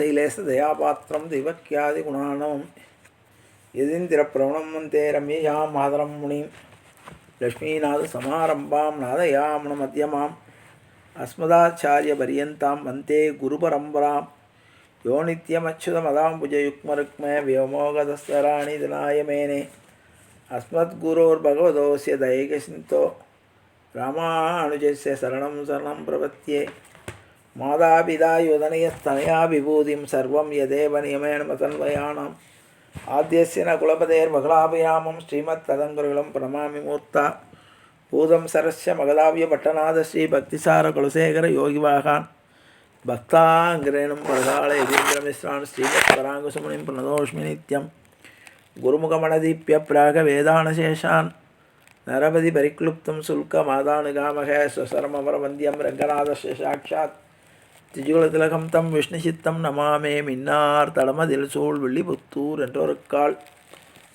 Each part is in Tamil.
श्रीशैलेशदयापात्रं दिवक्यादिगुणानवं यदीन्द्रप्रवणं वन्दे रम्ययां मातरं मुनिं लक्ष्मीनाथसमारम्भां नादयामणमध्यमाम् अस्मदाचार्यपर्यन्तां वन्दे गुरुपरम्परां यो नित्यमच्युतमदाम्बुजयुग्मरुक्म व्योमोगतस्तराणि दिनाय मेने अस्मद्गुरोर्भगवतोऽस्य दैकसिन्तो रामानुजस्य शरणं शरणं प्रपद्ये மாதாபிதாயுதனயஸ்தனயா விபூதிம் சர்வம் யதேவ நியமேன தன்வயானாம் ஆத்தியசின குலபதேர் மகளாபிராமம் ஸ்ரீமத் ததங்குருகுலம் பிரணமாமி மூர்த்தா பூதம் சரஸ்ய மகளாவிய பட்டநாத ஸ்ரீ பக்திசார குலசேகர யோகிவாகான். பக்தாங்கிரேணும் பிரதாள யதீந்திரமிஸ்ரான் ஸ்ரீமத் பராங்குசுமுனிம் பிரணதோஷ்மி நித்யம். குருமுகமணதீப்பிய பிராக வேதானசேஷான். நரபதி பரிக்ளுப்தம் சுல்க மாதானுகாமக சுசரமவரவந்தியம் ரங்கநாதஸ்ய சாட்சாத். திஜுகுலதிலகம் தம் விஷ்ணு சித்தம் நமாமே மின்னார் தளமதில் சூழ் வில்லிபுத்தூர் என்றொருக்கால்.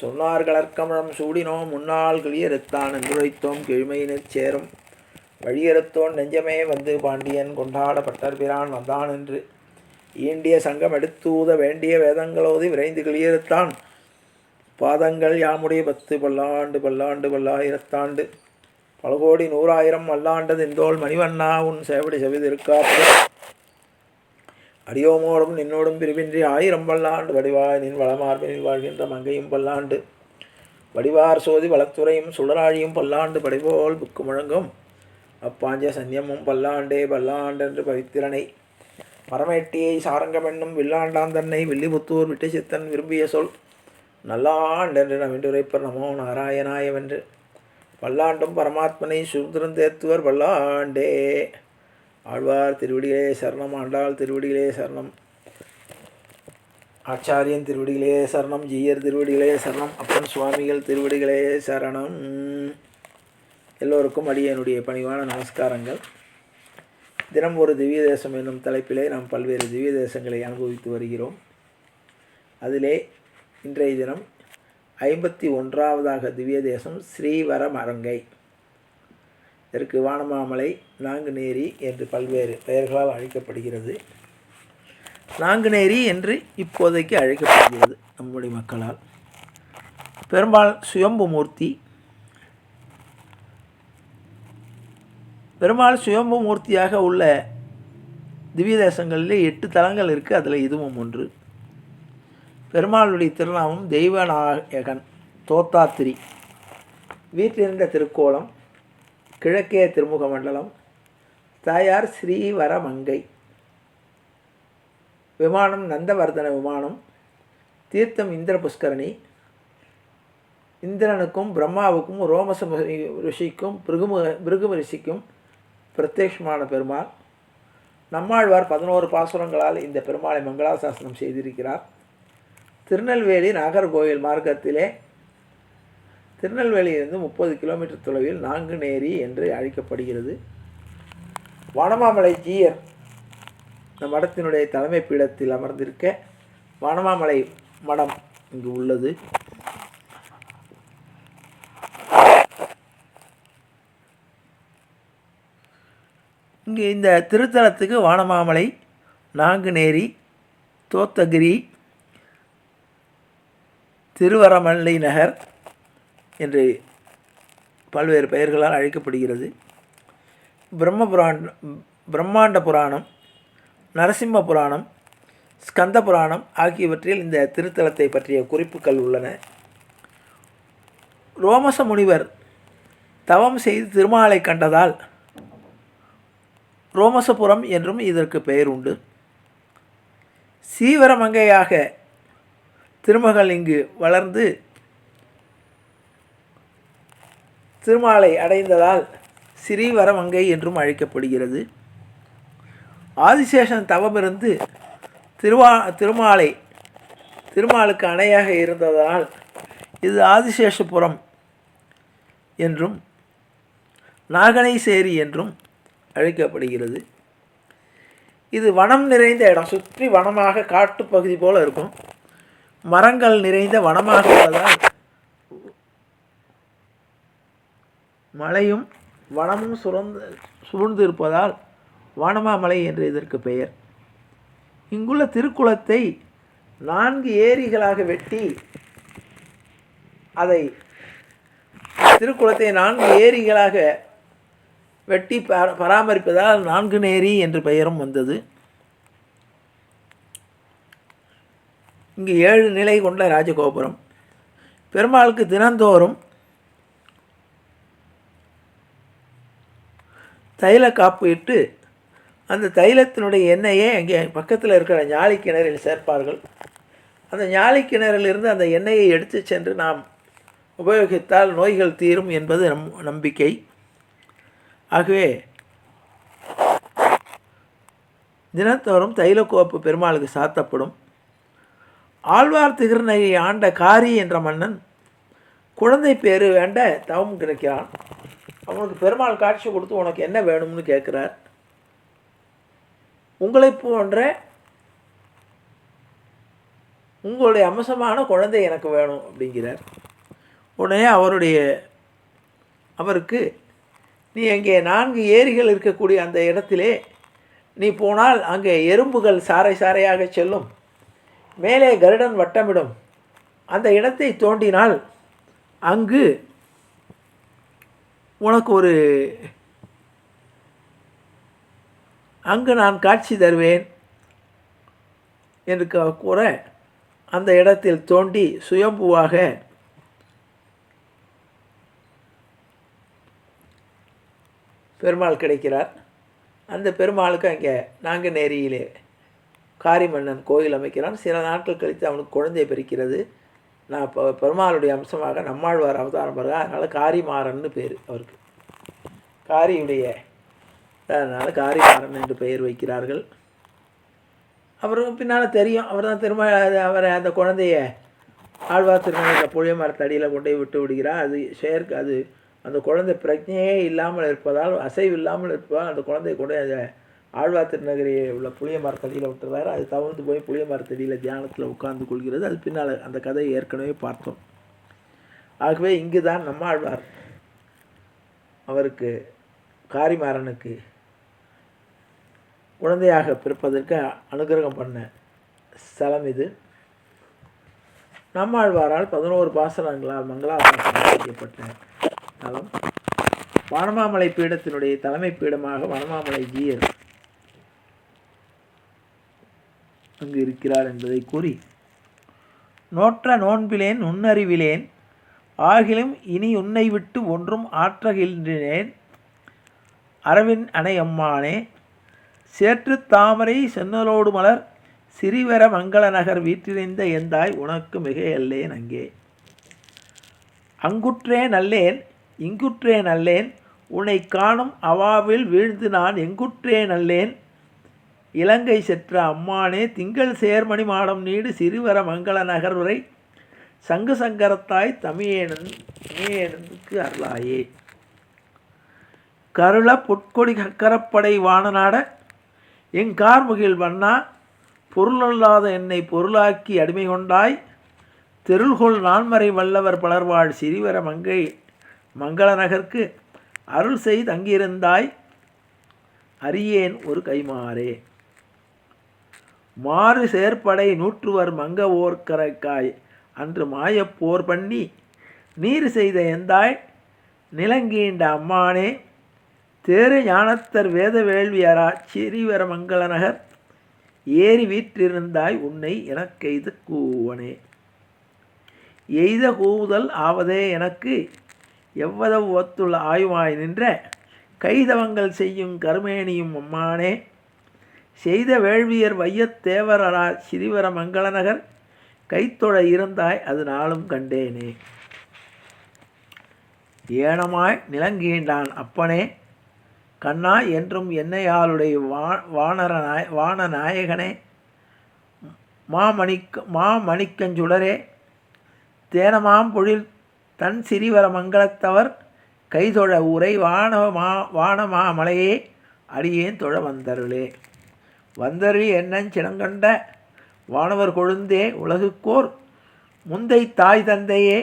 சொன்னார் கலர்க்கமழம் சூடினோம் முன்னால் கிளியறுத்தான் என்றுரைத்தோம் கிழிமையினர் சேரும். வழியறுத்தோன் நெஞ்சமே வந்து பாண்டியன் கொண்டாட பட்டர்பிரான் வந்தான் என்று. ஈண்டிய சங்கம் எடுத்தூத வேண்டிய வேதங்களோதி விரைந்து கிளியறுத்தான். பாதங்கள் யாமுடைய பத்து பல்லாண்டு பல்லாண்டு பல்லாயிரத்தாண்டு. பல கோடி நூறாயிரம் வல்லாண்டது இந்தோல் மணிவண்ணா உன் சேவடி செவிதிருக்காப்பு அடியோமோடும் நின்னோடும் பிரிவின்றி ஆயிரம் பல்லாண்டு. வடிவாய் நின் வளமார்பினில் வாழ்கின்ற மங்கையும் பல்லாண்டு. வடிவார் சோதி வளத்துறையும் சுடராழியும் பல்லாண்டு படைபோல் புக்கு முழங்கும். அப்பாஞ்ச சன்யமும் பல்லாண்டே பல்லாண்டென்று பவித்திரனை. பரமேட்டியை சாரங்கமென்னும் வில்லாண்டான் தன்னை வில்லிபுத்தூர் விட்டு சித்தன் விரும்பிய சொல். நல்லாண்டென்று நவிண்டுரைப்பர் நமோ நாராயணாயவென்று. பல்லாண்டும் பரமாத்மனை சுதந்திரம் தேத்துவர் பல்லாண்டே. ஆழ்வார் திருவடிகளே சரணம் ஆண்டாள் திருவடிகளே சரணம். ஆச்சாரியன் திருவடிகளே சரணம் ஜீயர் திருவடிகளே சரணம் அப்பன் சுவாமிகள் திருவடிகளே சரணம். எல்லோருக்கும் அடியனுடைய பணிவான நமஸ்காரங்கள். தினம் ஒரு திவ்ய தேசம் என்னும் தலைப்பிலே நாம் பல்வேறு திவ்ய தேசங்களை அனுபவித்து வருகிறோம். அதிலே இன்றைய தினம் ஐம்பத்தி ஒன்றாவதாக திவ்ய தேசம் ஸ்ரீவரமரங்கை. இதற்கு வானமாமலை நாங்குநேரி என்று பல்வேறு பெயர்களால் அழைக்கப்படுகிறது. நாங்குநேரி என்று இப்போதைக்கு அழைக்கப்படுகிறது நம்முடைய மக்களால். பெரும்பால் சுயம்பு மூர்த்தி பெருமாள் சுயம்பு மூர்த்தியாக உள்ள திவ்ய தேசங்களிலே எட்டு தலங்கள் இருக்குது அதில் இதுவும் ஒன்று. பெருமாளுடைய திருநாமம் தெய்வநாயகன் தோத்தாத்திரி. வீட்டிலிருந்த திருக்கோலம் கிழக்கே திருமுக மண்டலம் தாயார் ஸ்ரீவரமங்கை. விமானம் நந்தவர்தன விமானம் தீர்த்தம் இந்திர புஷ்கரணி இந்திரனுக்கும் பிரம்மாவுக்கும் ரோமச ரிஷிக்கும் பிருகும பிருகும ரிஷிக்கும் பிரத்யக்ஷமான பெருமாள். நம்மாழ்வார் பதினோரு பாசுரங்களால் இந்த பெருமாளை மங்களாசாசனம் செய்திருக்கிறார். திருநெல்வேலி நாகர்கோவில் மார்க்கத்திலே திருநெல்வேலியிலிருந்து முப்பது கிலோமீட்டர் தொலைவில் நாங்குநேரி என்று அழைக்கப்படுகிறது. வானமாமலை ஜீயர் நம் மடத்தினுடைய தலைமை பீடத்தில் அமர்ந்திருக்க வானமாமலை மடம் இங்கு உள்ளது. இங்கே இந்த திருத்தலத்துக்கு வானமாமலை நாங்குநேரி தோத்தகிரி திருவரமல்லை நகர் என்று பல்வேறு பெயர்களால் அழைக்கப்படுகிறது. பிரம்ம புராண பிரம்மாண்ட புராணம் நரசிம்ம புராணம் ஸ்கந்த புராணம் ஆகியவற்றில் இந்த திருத்தலத்தை பற்றிய குறிப்புகள் உள்ளன. ரோமச முனிவர் தவம் செய்து திருமாலை கண்டதால் ரோமசபுரம் என்றும் இதற்கு பெயர் உண்டு. சீவரமங்கையாக திருமகள் இங்கு வளர்ந்து திருமாலை அடைந்ததால் ஸ்ரீவரமங்கை என்றும் அழைக்கப்படுகிறது. ஆதிசேஷன் தவமிருந்து திருவா திருமாலை திருமாலுக்கு அணையாக இருந்ததால் இது ஆதிசேஷபுரம் என்றும் நாகனைசேரி என்றும் அழைக்கப்படுகிறது. இது வனம் நிறைந்த இடம். சுற்றி வனமாக காட்டுப்பகுதி போல் இருக்கும். மரங்கள் நிறைந்த வனமாக உள்ளதால் மலையும் வனமும் சுரந்து சூழ்ந்து இருப்பதால் வானமாமலை என்று இதற்கு பெயர். இங்குள்ள திருக்குளத்தை நான்கு ஏரிகளாக வெட்டி அதை திருக்குளத்தை நான்கு ஏரிகளாக வெட்டி பராமரிப்பதால் நான்கு நேரி என்று பெயரும் வந்தது. இங்கு ஏழு நிலை கொண்ட ராஜகோபுரம். பெருமாளுக்கு தினந்தோறும் தைல காப்பு இட்டு அந்த தைலத்தினுடைய எண்ணெயை அங்கே பக்கத்தில் இருக்கிற ஞாலி கிணறில் சேர்ப்பார்கள். அந்த ஞாழி கிணறிலிருந்து அந்த எண்ணெயை எடுத்து சென்று நாம் உபயோகித்தால் நோய்கள் தீரும் என்பது நம் நம்பிக்கை. ஆகவே தினத்தோறும் தைலக்கோப்பு பெருமாளுக்கு சாத்தப்படும். ஆழ்வார் திகிருநகை ஆண்ட காரி என்ற மன்னன் குழந்தை பேரு வேண்ட தவம் கிடைக்கிறான். அவனுக்கு பெருமாள் காட்சி கொடுத்து உனக்கு என்ன வேணும்னு கேட்குறார் உங்களைப் போன்ற உங்களுடைய அம்சமான குழந்தை எனக்கு வேணும் அப்படிங்கிறார். உடனே அவருடைய அவருக்கு நீ அங்கே நான்கு ஏரிகள் இருக்கக்கூடிய அந்த இடத்திலே நீ போனால் அங்கே எறும்புகள் சாறை சாறையாக செல்லும். மேலே கருடன் வட்டமிடும். அந்த இடத்தை தோண்டினால் அங்கு உனக்கு ஒரு அங்கு நான் காட்சி தருவேன் என்று கூற அந்த இடத்தில் தோண்டி சுயம்புவாக பெருமாள் கிடைக்கிறார். அந்த பெருமாளுக்கு அங்கே நாங்குநேரியிலே காரிமன்னன் கோயில் அமைக்கிறான். சில நாட்கள் கழித்து அவனுக்கு குழந்தை பிறக்கிறது. நான் இப்போ பெருமாளுடைய அம்சமாக நம்மாழ்வார் அவதாரம் பாருங்க. அதனால் காரிமாறன்னு பேர் அவருக்கு. காரியுடைய அதனால் காரிமாறன் என்று பெயர் வைக்கிறார்கள். அப்புறம் பின்னால் தெரியும். அவர் தான் திரும்ப அவரை அந்த குழந்தைய ஆழ்வார் திருமணத்தில் புளிய மரத்தடியில் கொண்டு போய் விட்டு விடுகிறார். அது செயற்கு அது அந்த குழந்தை பிரஜையே இல்லாமல் இருப்பதால் அசைவு இல்லாமல் இருப்பதால் அந்த குழந்தை கொண்டு அதை ஆழ்வார் திருநகரில் உள்ள புளிய மரத்தடியில் விட்டுறாரு அது தவிர்த்து போய் புளிய மரத்தடியில் தியானத்தில் உட்கார்ந்து கொள்கிறது. அது பின்னால் அந்த கதையை ஏற்கனவே பார்த்தோம். ஆகவே இங்கு தான் நம்மாழ்வார் அவருக்கு காரிமாறனுக்கு குழந்தையாக பிறப்பதற்கு அனுகிரகம் பண்ண ஸ்தலம் இது. நம்மாழ்வாரால் பதினோரு பாசனங்களால் மங்களாசாசனம் செய்யப்பட்ட தலம் வனமாமலை பீடத்தினுடைய தலைமை பீடமாக வனமாமலை ஜீயர் அங்கு இருக்கிறார் என்பதை கூறி நோற்ற நோன்பிலேன் நுண்ணறிவிலேன் ஆகிலும் இனி உன்னை விட்டு ஒன்றும் ஆற்றகின்றேன். அரவின் அணையம்மானே சேற்று தாமரை சென்னலோடு மலர் சிறிவர மங்கள நகர் வீற்றிணைந்த எந்தாய் உனக்கு மிகையல்லேன் அங்கே. அங்குற்றே நல்லேன் இங்குற்றே நல்லேன் உன்னை காணும் அவாவில் வீழ்ந்து நான் எங்குற்றே நல்லேன். இலங்கை செற்ற அம்மானே திங்கள் சேர்மணி மாடம் நீடு சிறுவர மங்கள நகர்வரை சங்கு சங்கரத்தாய் தமியேனன் தமியேனனுக்கு அருளாயே. கருள பொற்கொடி கக்கரப்படை வானநாட எங்கார்முகில் வண்ணா பொருளல்லாத என்னை பொருளாக்கி அடிமை கொண்டாய். தெருள்கொள் நான்மறை வல்லவர் பலர்வாழ் சிறிவர மங்கை மங்கள நகர்க்கு அருள் செய் தங்கியிருந்தாய் அறியேன் ஒரு கைமாறே. மாறு சேர்ப்படை நூற்றுவர் மங்க ஓர்கரைக்காய் அன்று மாயப்போர் பண்ணி நீர் செய்த எந்தாய்? நிலங்கீண்ட அம்மானே தேரு ஞானத்தர் வேத வேள்வியரா சிறிவர மங்களநகர் ஏறி வீற்றிருந்தாய் உன்னை எனக்கெய்து கூவனே. எய்த கூவுதல் ஆவதே எனக்கு எவ்வளவு ஒத்துள்ள ஆய்வாய் நின்ற கைதவங்கள் செய்யும் கருமேனியும் அம்மானே செய்த வேள்வியர் வையத்தேவரரா சிறிவர மங்களநகர் கைத்தொழ இருந்தாய் அது நாளும் கண்டேனே. ஏனமாய் நிலங்கீண்டான் அப்பனே கண்ணா என்றும் என்னையாளுடைய வா வானரநாய வானநாயகனே வான நாயகனே மாமணிக்க மாமணிக்கஞ்சுடரே தேனமாம் பொழில் தன் சிறிவர மங்களத்தவர் கைதொழ உரை வானவ மா வானமாமலையே அடியேன் தொழ வந்தருளே. வந்தறி என்னன் சினங்கண்ட வானவர் கொழுந்தே உலகுக்கோர் முந்தை தாய் தந்தையே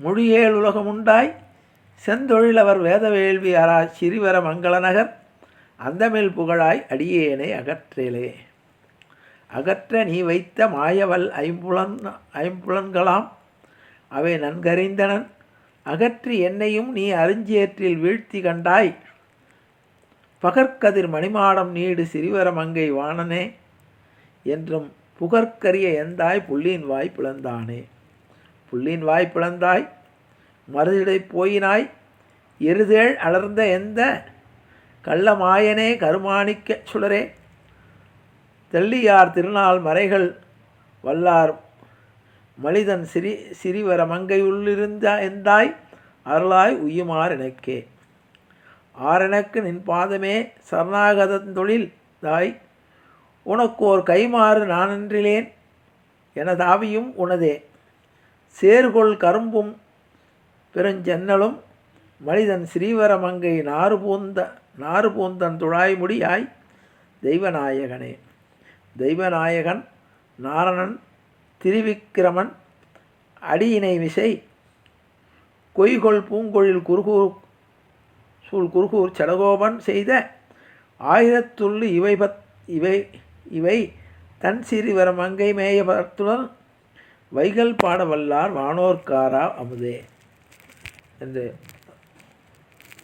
மொழியேல் உலகமுண்டாய் செந்தொழிலவர் வேதவேள்வி அரா சிறிவர மங்களநகர் அந்தமில் புகழாய் அடியேனை அகற்றேலே. அகற்ற நீ வைத்த மாயவல் ஐம்புலன் ஐம்புலன்களாம் அவை நன்கறிந்தனன். அகற்றி என்னையும் நீ அருஞ்சேற்றில் வீழ்த்தி கண்டாய். பகற்கதிர் மணிமாடம் நீடு சிறிவர மங்கை வாணனே என்றும் புகற்கரிய எந்தாய் புள்ளியின் வாய் பிளந்தானே? புள்ளியின் வாய் பிளந்தாய் மருதிடை போயினாய் எருதேள் அலர்ந்த எந்த கள்ளமாயனே கருமாணிக்க சுடரே? தெள்ளியார் திருநாள் மறைகள் வல்லார் மனிதன் சிறி சிறிவர மங்கையுள்ளிருந்த எந்தாய்? அருளாய் உய்யுமார் எனக்கே. ஆரெனக்கு நின் பாதமே சரணாகதந்தொழில் தாய். உனக்கு ஓர் கைமாறு நானன்றிலேன் எனதாவியும் உனதே. சேர்கொள் கரும்பும் பெருஞ்சென்னலும் மனிதன் ஸ்ரீவரமங்கை நாறு பூந்த நாறு பூந்தன் துழாய்முடியாய் தெய்வநாயகனே. தெய்வநாயகன் நாரணன் திருவிக்கிரமன் அடியினை விசை கொய்கொள் பூங்கொழில் குருகூர் சூழ் குருகூர் சடகோபன் செய்த ஆயிரத்துள்ளு இவை பத் இவை இவை தன் சிறிவர மங்கை மேயபத்துடன் வைகல் பாடவல்லார் வானோர்காரா அமுதே. என்று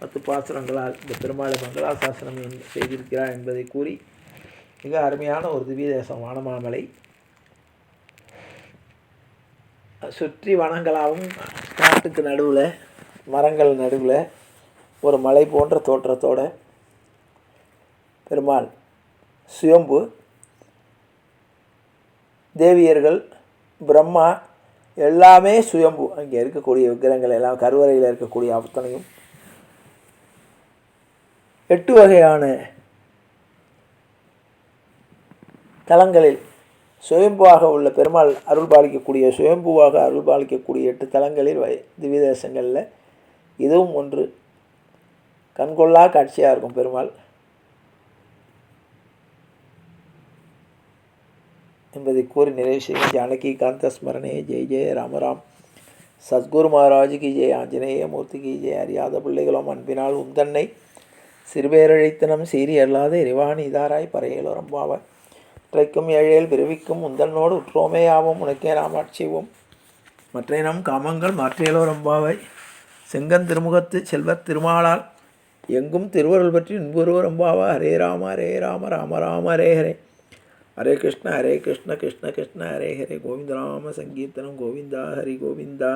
பத்து பாசுரங்களால் இந்த பெருமாளை மங்களாசாசனம் செய்திருக்கிறார் என்பதை கூறி மிக அருமையான ஒரு திவ்ய தேசம் வானமாமலை. சுற்றி வனங்களாகவும் காட்டுக்கு நடுவில் மரங்கள் நடுவில் ஒரு மலை போன்ற தோற்றத்தோட பெருமாள் சுயம்பு தேவியர்கள் பிரம்மா எல்லாமே சுயம்பு. அங்கே இருக்கக்கூடிய விக்கிரங்கள் எல்லாம் கருவறையில் இருக்கக்கூடிய அத்தனையும் எட்டு வகையான தலங்களில் சுயம்புவாக உள்ள பெருமாள் அருள் பாலிக்கக்கூடிய சுயம்புவாக அருள் பாலிக்கக்கூடிய எட்டு தலங்களில் வை திவ்யதேசங்களில் இதுவும் ஒன்று. கண்கொள்ளா காட்சியாக இருக்கும் பெருமாள். என்பதை கூறி நிறைவு செய்யும் ஜானகி காந்த ஸ்மரணே ஜெய் ஜெய ராமராம் சத்குரு மகாராஜ் கி ஜெய். ஆஞ்சநேய மூர்த்தி கி ஜெய். அறியாத பிள்ளைகளும் அன்பினால் உந்தன்னை சிறுபேரழைத்தனம் சீறி அல்லாத இறைவான் இதாராய் பறையலோரம் பாவ. இறைக்கும் ஏழையில் பிறவிக்கும் உந்தன்னோடு உற்றோமே ஆவோம் உனக்கே ராமாட்சிவோம் மற்ற நம் காமங்கள் மாற்றியலோரம் பாவை. செங்கன் திருமுகத்து செல்வத் திருமாலால் எங்கும் திருவருள் பற்றி இன்புருவரம் பாவா ஹரே ராம ஹரே ராம ராம ராம ஹரே ஹரே ஹரே கிருஷ்ண ஹரே கிருஷ்ண கிருஷ்ண கிருஷ்ண ஹரே ஹரே கோவிந்த ராம சங்கீர்த்தனம் கோவிந்தா ஹரி கோவிந்தா